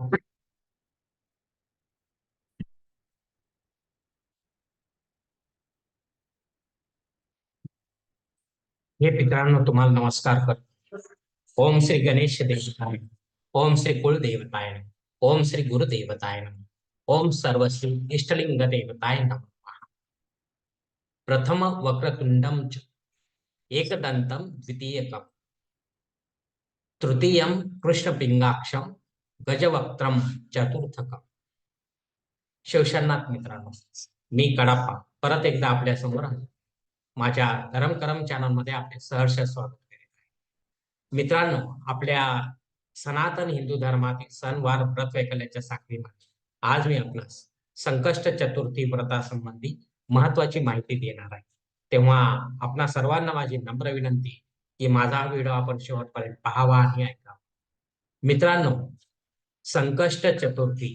हे मित्रांनो तुम्हाला नमस्कार करतो ओम श्री गणेश देवताय, ओम श्री कुलदेवताय नमः. ओम श्री गुरुदेवताय नमः. ओम सर्वश्री इष्टलिंग देवताय नमः प्रथम वक्रतुंडम च एकदंतम द्वितीयकम तृतीयम कृष्णपिंगाक्षम गजवक्त्रम चतुर्थकम शिवशरणात मित्रांनो मी कडाप्पा. परत एकदा आपल्यासमोर माझ्या धरम करम चॅनलमध्ये आपले सहर्ष स्वागत करीत आहे. मित्रांनो आपल्या सनातन हिंदू धर्मातील सणवार व्रत वैकल्याच्या साखळीमध्ये आज मी आपणास संकष्ट चतुर्थी व्रतासंबंधी महत्वाची माहिती देणार आहे. तेव्हा आपणा सर्वांना माझी नम्र विनंती की माझा व्हिडिओ आपण शेवटपर्यंत पाहावा आणि ऐकावा. मित्रांनो संकष्ट चतुर्थी.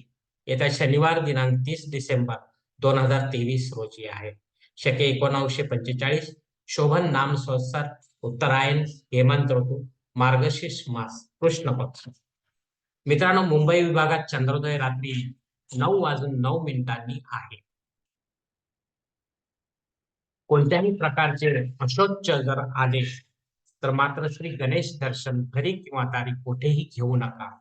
येत्या शनिवार दिनांक तीस डिसेंबर दोन हजार तेवीस रोजी आहे. शके एकोणावीसशे पंचेचाळीस शोभन नाम संसार उत्तरायण हेमंत ऋतू मार्गशीर्ष मास कृष्ण पक्ष मित्रांनो मुंबई विभागात चंद्रोदय रात्री नऊ वाजून नऊ मिनिटांनी आहे. कोणत्याही प्रकारचे अशोच जर आले तर मात्र श्री गणेश दर्शन घरी किंवा तारीख कुठेही घेऊ नका.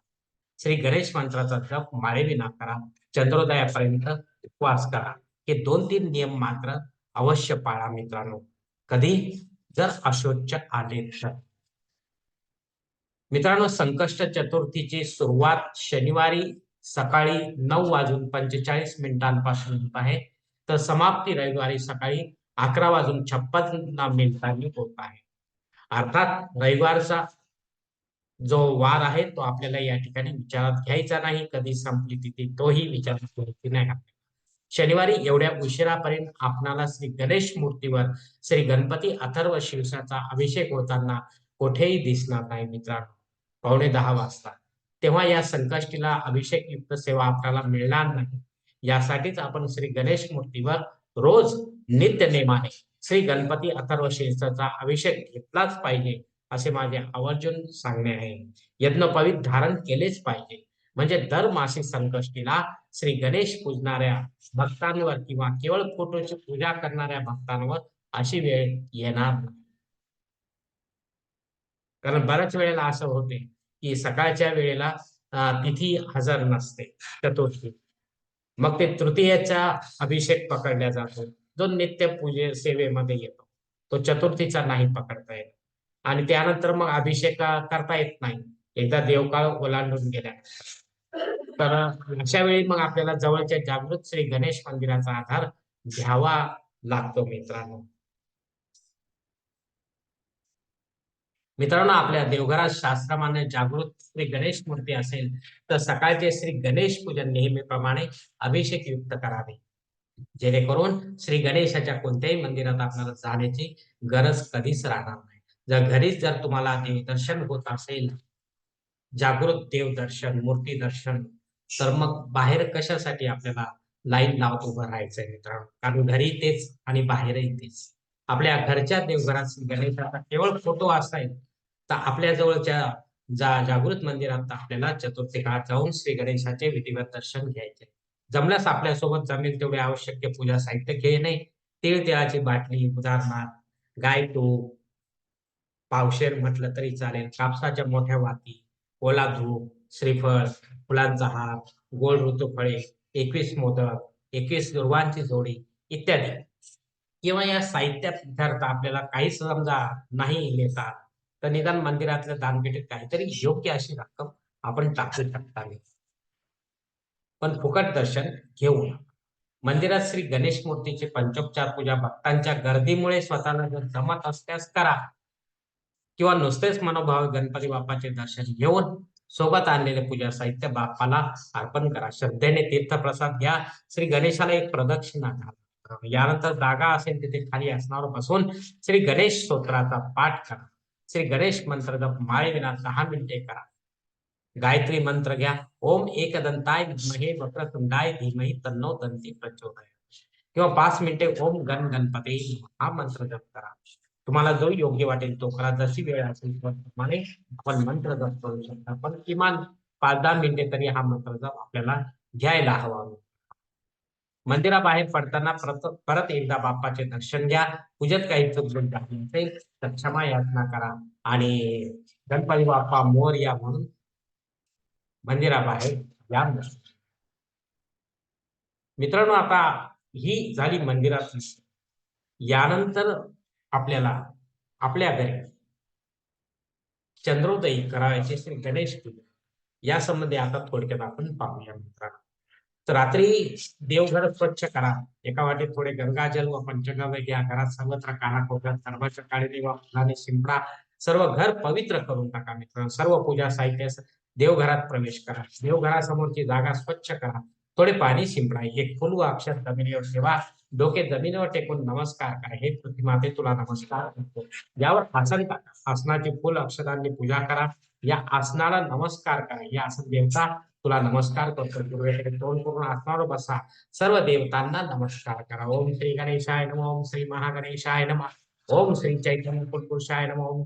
श्री गणेश मंत्राचा जप माळेविना करा चंद्रोदयापर्यंत उपवास करा. हे दोन तीन नियम मात्र अवश्य पाळा मित्रांनो. कधी? जर अशोच आले तर. मित्रांनो संकष्ट चतुर्थीची सुरुवात शनिवारी सकाळी नऊ वाजून पंचेचाळीस मिनिटांपासून होत आहे. तर समाप्ती रविवारी सकाळी अकरा वाजून छप्पन्न मिनिटांनी होत आहे. अर्थात रविवारचा जो वार आहे तो आपल्याला या ठिकाणी विचारात घ्यायचा नाही. कधी संपली तिथे तोही विचारात घ्यायची नाही शनिवारी एवढ्या उशिरापर्यंत आपणाला श्री गणेश मूर्तीवर श्री गणपती अथर्व शिवसाचा अभिषेक होताना कोठेही दिसणार नाही मित्रांनो. पावणे दहा वाजता. तेव्हा या संकष्टीला अभिषेक युक्त सेवा आपल्याला मिळणार नाही. यासाठीच आपण श्री गणेश मूर्तीवर रोज नित्य नेमाने श्री गणपती अथर्व शिरसाचा अभिषेक घेतलाच पाहिजे. असे माझे आवर्जून सांगणे आहे. यज्ञपवित धारण केलेच पाहिजे. म्हणजे दर मासिक संकष्टीला श्री गणेश पूजणाऱ्या भक्तांवर किंवा केवळ फोटोची पूजा करणाऱ्या भक्तांवर अशी वेळ येणार नाही. कारण बऱ्याच वेळेला असं होते की सकाळच्या वेळेला तिथी हजर नसते. चतुर्थी. मग ते तृतीयेचा अभिषेक पकडला जातो. जो नित्य पूजे सेवेमध्ये येतो. तो चतुर्थीचा नाही पकडता येत. आणि त्यानंतर मग अभिषेक करता येत नाही. एकदा देवकाळ ओलांडून गेल्या तर अशा वेळी मग आपल्याला जवळच्या जागृत श्री गणेश मंदिराचा आधार घ्यावा लागतो मित्रांनो. मित्रांनो आपल्या देवघरात शास्त्रमान्य जागृत श्री गणेश मूर्ती असेल तर सकाळचे श्री गणेश पूजन नेहमीप्रमाणे अभिषेक युक्त करावे. जेणेकरून श्री गणेशाच्या कोणत्याही मंदिरात आपल्याला जाण्याची गरज कधीच राहणार नाही. जर घरीच जर तुम्हाला देवदर्शन होत असेल जागृत देवदर्शन मूर्ती दर्शन तर मग बाहेर कशासाठी आपल्याला लाईन लावत उभं राहायचंय मित्रांनो? कारण घरी तेच आणि बाहेरही तेच. आपल्या घरच्या देवघरात गणेशाचा केवळ फोटो असायला तर आपल्या जवळच्या जा जागृत मंदिरात आपल्याला चतुर्थी काळात जाऊन श्री गणेशाचे विधिवत दर्शन घ्यायचे जमल्यास आपल्यासोबत जमेल तेवढे आवश्यक पूजा साहित्य घेणे तीळ तिळाची बाटली उदाहरणार्थ गाय तूप पावशेर म्हटलं तरी चालेल. कापसाच्या मोठ्या वाती ओला धूप श्रीफळ फुलांचा हार ऋतू ऋतुफळे एकवीस मोदक एकवीस दुर्वांची जोडी इत्यादी. किंवा या साहित्यात विद्यार्थ आपल्याला काही समजा नाही नेता तर निदान मंदिरातल्या दानपेटीत काहीतरी योग्य अशी रक्कम आपण टाकू शकता. पण फुकट दर्शन घेऊ नका. मंदिरात श्री गणेश मूर्तीची पंचोपचार पूजा भक्तांच्या गर्दीमुळे स्वतःला जर जमत असल्यास करा. किंवा नुसतेच मनोभाव गणपती बाप्पाचे दर्शन घेऊन सोबत आणलेले पूजा साहित्य बाप्पाला अर्पण करा. श्रद्धेने तीर्थप्रसाद घ्या. श्री गणेशाला एक प्रदक्षिणा घाला. यानंतर जागा तिथे खाली असणार बसून श्री गणेश स्तोत्राचा पाठ करा. श्री गणेश मंत्र जप माळेविना दहा मिनिटे करा. गायत्री मंत्र घ्या. ओम एकदंताय विद्महे वक्रतुंडाय धीमहि तन्नो दंती प्रचोदयात. किंवा पाच मिनिटे ओम गण गणपती हा मंत्र जप करा. तुम्हाला जो योग्य वाटेल तो करा. जशी वेळ असेल त्याप्रमाणे आपण मंत्र जप करू शकता. पण किमान पाच दहा मिनिटे तरी हा मंत्र जप आपल्याला घ्यायला हवा. मंदिराबाहेर पडताना परत परत एकदा बाप्पाचे दर्शन घ्या. पूजेत काही चुकून झाली असेल तर क्षमा याचना करा. आणि गणपती बाप्पा मोर या म्हणून मंदिराबाहेर या मित्रांनो आता ही झाली मंदिराची यानंतर आपल्याला आपल्या घरी चंद्रोदयी करावायचे श्री गणेश पूजा या संबंधी आता थोडक्यात आपण पाहूया मित्रांनो. तर रात्री देवघर स्वच्छ करा. एका वाटेत थोडे गंगाजल व पंचगव्य घ्या. घरात सर्वत्र कानाकोपऱ्यात सर्वांच्या काळी व फुलाने शिंपडा. सर्व घर पवित्र करून टाका मित्रांनो. सर्व पूजा साहित्य देवघरात प्रवेश करा. देवघरासमोरची जागा स्वच्छ करा. थोडे पाणी शिंपडा. एक फुल व अक्षर जमिनीवर ठेवा. डोके जमिनीवर टेकून नमस्कार करा हे पृथ्वीमाते तुला नमस्कार करतो. यावर आसन टाका आसनाची फुल अक्षरांनी पूजा करा. या आसनाला नमस्कार करा. या आसन देवता तुला नमस्कार करतो. पूर्वेकडे तोंड करून आसनावर बसा. सर्व देवतांना नमस्कार करा. ओम श्री गणेशाय नम ओम श्री महागणेशाय नम ओम श्री चैतन्य पुरुषाय नम ओम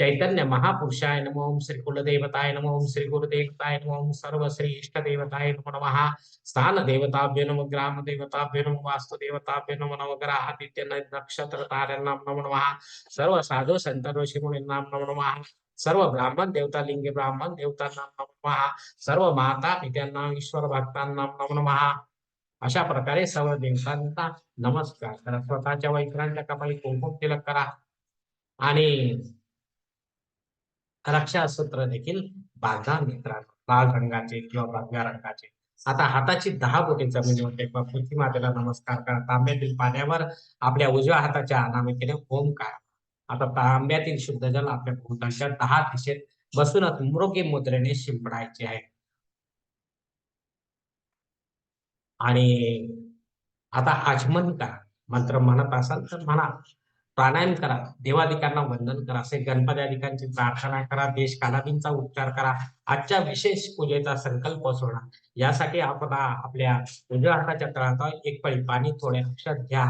चैतन्य महापुरुषाय नम ओम श्री कुलदेवताय नम ओम श्री गुरुदेवताय नम ओम सर्व श्री इष्ट देवताय नम नमः। स्थान देवताभ्य नम ग्राम देवताभ्य नम वास्तु देवताभ्य नम नवग्रह आदित्य नक्षत्र ताऱ्यांना नम नमः। सर्व साधू संत ऋषी मुनींना नम नमः। सर्व ब्राह्मण देवता लिंगी ब्राह्मण देवतांना नम नमः। सर्व माता पित्यांना ईश्वर भक्तांना नम नमः। अशा प्रकारे सर्व देवतांचा नमस्कार करा. स्वतःच्या वैकरांच्या कपाळी कुंकुम तिलक करा. आणि रक्षासूत्र देखील बांधा मित्रांनो लाल रंगाचे किंवा भगव्या रंगाचे. आता हाताची दहा बोटे जमिनीवर टेकवा पृथ्वी मातेला नमस्कार करा तांब्यातील पाण्यावर आपल्या उजव्या हाताच्या अनामिकेने ओम करा आता तांब्यातील शुद्ध जल आपल्या भूतांच्या दहा दिशेत बसूनच मृगी मुद्रेने शिंपडायचे आहे. आणि आता आचमन करा. मंत्र म्हणत असाल तर म्हणा. प्राणायाम करा देवाधिकांना वंदन करा असे गणपती अधिकांची प्रार्थना करा देश कालादींचा उच्चार करा आजच्या विशेष पूजेचा संकल्प सोडा. यासाठी आपण आपल्या उजव्या हाताच्या तळात एक पळी पाणी थोडे अक्षर घ्या.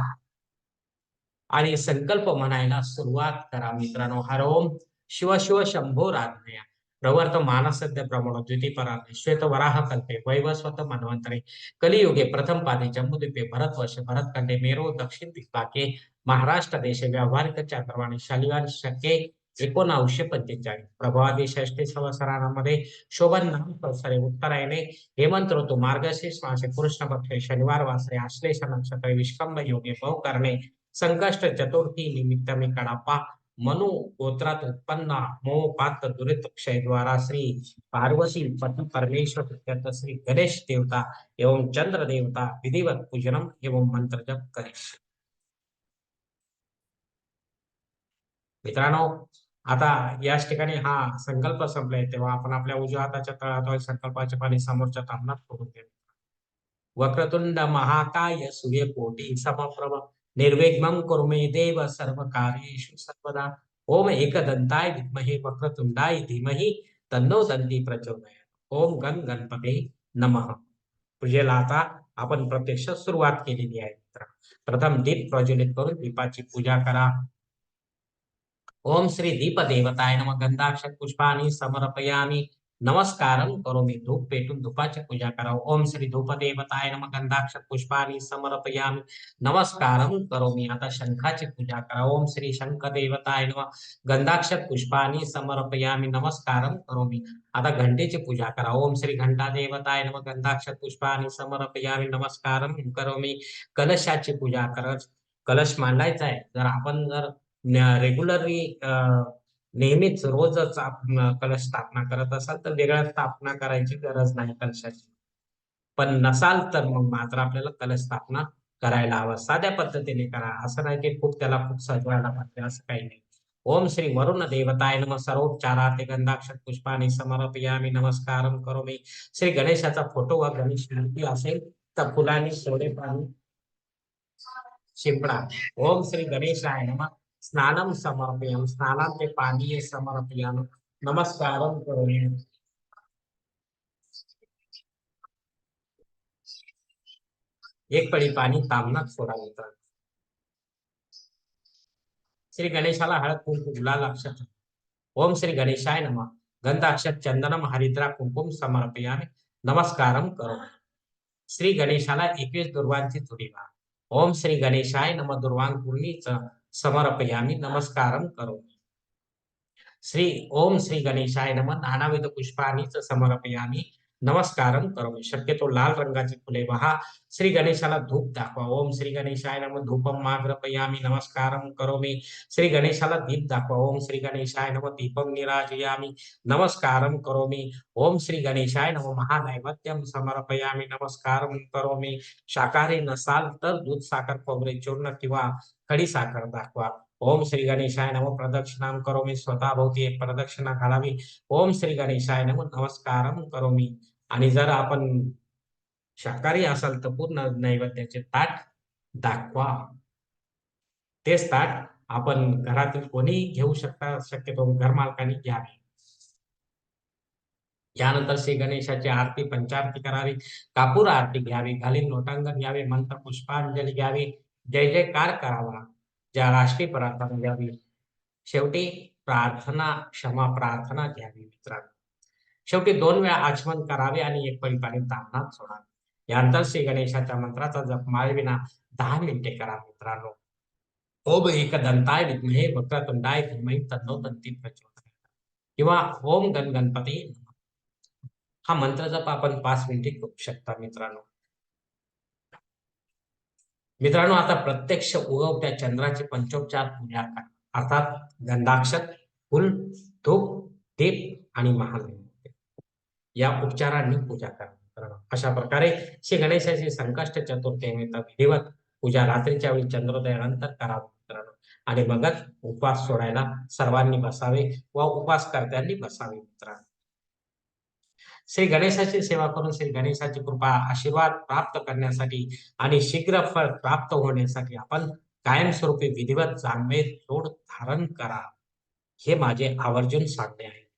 आणि संकल्प म्हणायला सुरुवात करा मित्रांनो. हर ओम शिव शिव शंभो राधनया प्रवर्त मानसद्य प्रमाण द्वितीपराने श्वेत वराह कल्पे वैवस्वत मनवंतरे कलियुगे प्रथम पादे जम्बुद्वीपे भरतवर्ष भरतखंडे मेरो दक्षिण दिग्बाके महाराष्ट्र देश व्यावहारिक चांद्रवाणी शनिवार शके एकोणावीसशे पंचेचाळीस प्रभावादी षष्टी संवत्सरामध्ये शोभन नाम संवत्सरे उत्तरायणे हेमंत ऋतू मार्गशीर्ष मासे कृष्ण पक्षे शनिवार वासरे आश्लेष नक्षत्र विष्कंभ योगे करणे संकष्ट चतुर्थी निमित्त मी कडापा मनु गोत्रात उत्पन्न मोह पात्र दुरित क्षय द्वारा श्री पार्वती पति परमेश्वर श्री गणेश देवता एवं चंद्र देवता विधिवत पूजनम एवं मंत्र जप करे। मित्रांनो आता याच ठिकाणी हा संकल्प संपलाय तेव्हा आपण आपल्या उजव्या हाताच्या तळात संकल्पाचे पाणी समोरच्या तामनात करून देतो वक्रतुंड महाकाय सूर्यकोटी समप्रभ निर्विघ्नं कुर्मे देव सर्व कार्येषु सर्वदा। ओम एक एकदंताय विद्महे वक्रतुंडाय धीमहि, तन्नो दंती प्रचोदय ओम गण गणपते नमः। पूजेला आपण प्रत्यक्ष सुरुवात केलेली आहे प्रथम दीप प्रज्वलित करून दीपाची पूजा करा। ओम श्री दीप देवताय नम। गंधाक्षर पुष्पानी समर्पयामी। नमस्कारम करोमि धूप पेटून धूपाची पूजा करा ओम श्री धूपदेवताय नम गंधाक्ष पुष्पानी समर्पयामी। नमस्कारम करोमी आता शंखाची पूजा करा ओम श्री शंख देवताय नम गंधाक्ष पुष्पानी समर्पयामी। नमस्कारम करोमी आता घंटेची पूजा करा ओम श्री घंटा देवताय नम गंधाक्ष पुष्पानी समर्पयामी। नमस्कारम करोमी। कलशाची पूजा करत कलश मांडायचा आहे। जर आपण जर रेग्युलरली नेहमीच रोजच आपण कलश स्थापना करत असाल तर वेगळ्या स्थापना करायची गरज नाही कलशाची. पण नसाल तर मग मात्र आपल्याला कलश स्थापना करायला हवं. साध्या पद्धतीने करा. असं नाही की खूप त्याला खूप सजवायला पाहिजे असं काही नाही. ओम श्री वरुण देवताय नम. सर्वोपचारा ते गंधाक्षर पुष्पाने समर्पयामी. नमस्कार करो मी श्री गणेशाचा फोटो व गणेश मूर्ती असेल तर फुलांनी सोडे पाणी शिंपडा. ओम श्री गणेशाय नम. स्नानं समर्पयम स्नानांते पाणी समर्पयम नमस्कारं करोमि एक पळी पाणी तामनात सोडावे श्री गणेशाला हळद कुंकू गुलाल अक्षत ओम श्री गणेशाय नम। गंधाक्षर चंदनम हरिद्रा कुंकुम समर्पयामी। नमस्कारम करो श्री गणेशाला एकवीस दुर्वांची थोडी ओम श्री गणेशाय नम दुर्वांग पूर्णीच समर्पयामि नमस्कारं करोमि। श्री ओम श्री गणेशाय नम नानाविध पुष्पानीच समर्पयामी नमस्कारम करोमी। शक्यतो लाल रंगाचे फुले वाहा श्री गणेशाला धूप दाखवा। ओम श्री गणेशाय नम धूपम माग्रपयामी नमस्कारम करोमी। श्री गणेशाला दीप दाखवा। ओम श्री गणेशाय नम दीपम निराजयामी नमस्कारम करोमी। ओम श्री गणेशाय नम महानैवत्यम समर्पयामी नमस्कारम करोमी। शाकाहारी नसाल तर दूध साखर खोबरे चूर्ण किंवा खडी साखर दाखवा। ओम श्री गणेशाय नम प्रदक्षिणाम करोमी। स्वतः भोवती एक प्रदक्षिणा घालावी ओम श्री गणेशाय नम करो मी आणि जर आपण शाकाहारी असाल तर पूर्ण नैवेद्याचे ताट दाखवा. तेच ताट आपण घरातील कोणी घेऊ शकता शक्यतो घरमालकांनी घ्यावे. यानंतर श्री गणेशाची आरती पंचारती करावी. कापूर आरती घ्यावी घालील लोटांगण घ्यावे मंत्र पुष्पांजली घ्यावी. जय जयकार करावा. ज्या राष्ट्रीय प्रार्थना घ्यावी शेवटी प्रार्थना क्षमा प्रार्थना घ्यावी मित्रांनो. शेवटी दोन वेळा आचमन करावे आणि एक पळी पाणी तामणात सोडावे यानंतर श्री गणेशाच्या मंत्राचा जप माळविना दहा मिनिटे करा मित्रांनो. ओम एक दंताय विद्महे वक्रतुंडाय धीमहि तन्नो दंती प्रचोदयात्. किंवा ओम गण गणपती हा मंत्र जप आपण पाच मिनिटे करू शकता मित्रांनो. मित्रांनो आता प्रत्यक्ष उगवत्या चंद्राचे पंचोपचार पूजा करा अर्थात गंधाक्षर फुल धूप दीप आणि महानैवेद्य या उपचारांनी पूजा करा. मित्रांनो अशा प्रकारे श्री गणेशाची संकष्ट चतुर्थीनिमित्त विधिवत पूजा रात्रीच्या वेळी चंद्रोदयानंतर करावी मित्रांनो. आणि मगच उपवास सोडायला सर्वांनी बसावे व उपवासकर्त्यांनी बसावे मित्रांनो. श्री गणेशाची सेवा करून श्री गणेशाची कृपा आशीर्वाद प्राप्त करण्यासाठी आणि शीघ्र फळ प्राप्त होण्यासाठी आपण कायमस्वरूपी विधिवत जाणवे जोड धारण करा. हे माझे आवर्जून सांगणे आहे.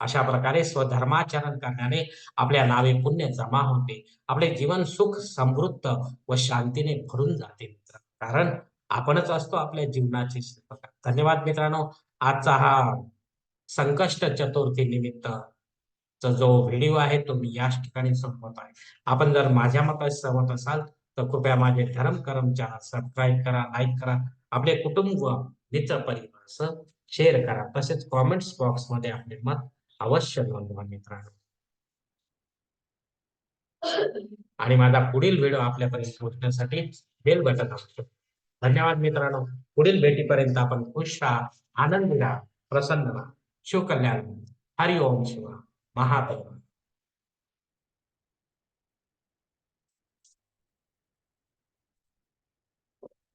अशा प्रकारे स्वधर्माचरण करण्याने आपल्या नावे पुण्य जमा होते. आपले जीवन सुख समृद्ध व शांतीने भरून जाते मित्र. कारण आपणच असतो आपल्या जीवनाचे धन्यवाद मित्रांनो. आजचा हा संकष्ट चतुर्थी निमित्त चा जो व्हिडिओ आहे तो मी याच ठिकाणी संपवत आहे. आपण जर माझ्या मतात सहमत असाल तर कृपया माझे धर्म करम चॅनल सबस्क्राईब करा लाईक करा. आपले कुटुंब व मित्र परिवार शेअर करा. तसेच कॉमेंट्स बॉक्समध्ये आपले मत अवश्य नोंदवा मित्रांनो. आणि माझा पुढील व्हिडिओ आपल्यापर्यंत पोहोचण्यासाठी बेल बटन असतो. धन्यवाद मित्रांनो. पुढील भेटीपर्यंत आपण खुश राहा आनंदी राहा प्रसन्न राहा. शिवकल्याण हरि ओम शिवा Manhattan